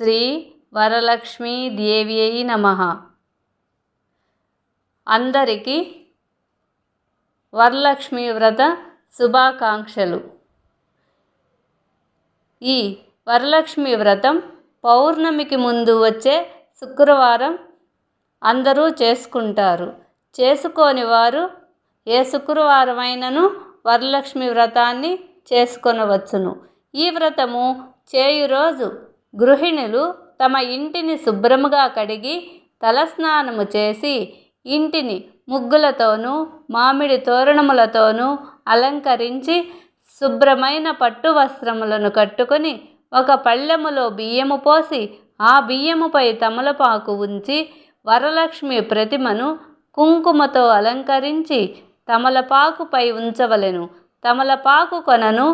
శ్రీ వరలక్ష్మీ దేవ్యై నమ. అందరికీ వరలక్ష్మి వ్రత శుభాకాంక్షలు. ఈ వరలక్ష్మి వ్రతం పౌర్ణమికి ముందు వచ్చే శుక్రవారం అందరూ చేసుకుంటారు. చేసుకోని వారు ఏ శుక్రవారమైనను వరలక్ష్మి వ్రతాన్ని చేసుకొనవచ్చును. ఈ వ్రతము చేయు రోజు గృహిణులు తమ ఇంటిని శుభ్రముగా కడిగి తలస్నానము చేసి ఇంటిని ముగ్గులతోనూ మామిడి తోరణములతోనూ అలంకరించి శుభ్రమైన పట్టు వస్త్రములను కట్టుకొని ఒక పళ్ళెములో బియ్యము పోసి ఆ బియ్యముపై తమలపాకు ఉంచి వరలక్ష్మి ప్రతిమను కుంకుమతో అలంకరించి తమలపాకుపై ఉంచవలెను. తమలపాకు కొనను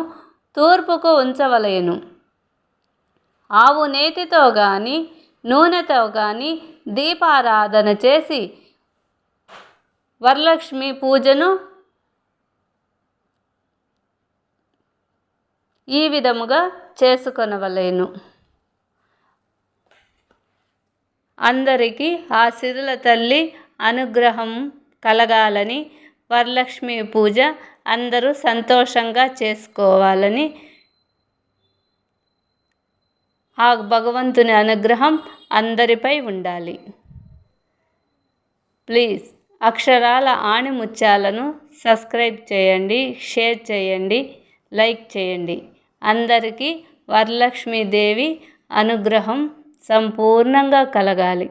తూర్పుకు ఉంచవలెను. ఆవు నేతితో కానీ నూనెతో కానీ దీపారాధన చేసి వరలక్ష్మి పూజను ఈ విధముగా చేసుకొనవలేను. అందరికీ ఆ సిరుల తల్లి అనుగ్రహం కలగాలని వరలక్ష్మి పూజ అందరూ సంతోషంగా చేసుకోవాలని ఆ భగవంతుని అనుగ్రహం అందరిపై ఉండాలి. ప్లీజ్ అక్షరాల ఆణిముత్యాలను సబ్స్క్రైబ్ చేయండి షేర్ చేయండి లైక్ చేయండి. అందరికీ వరలక్ష్మీదేవి అనుగ్రహం సంపూర్ణంగా కలగాలి.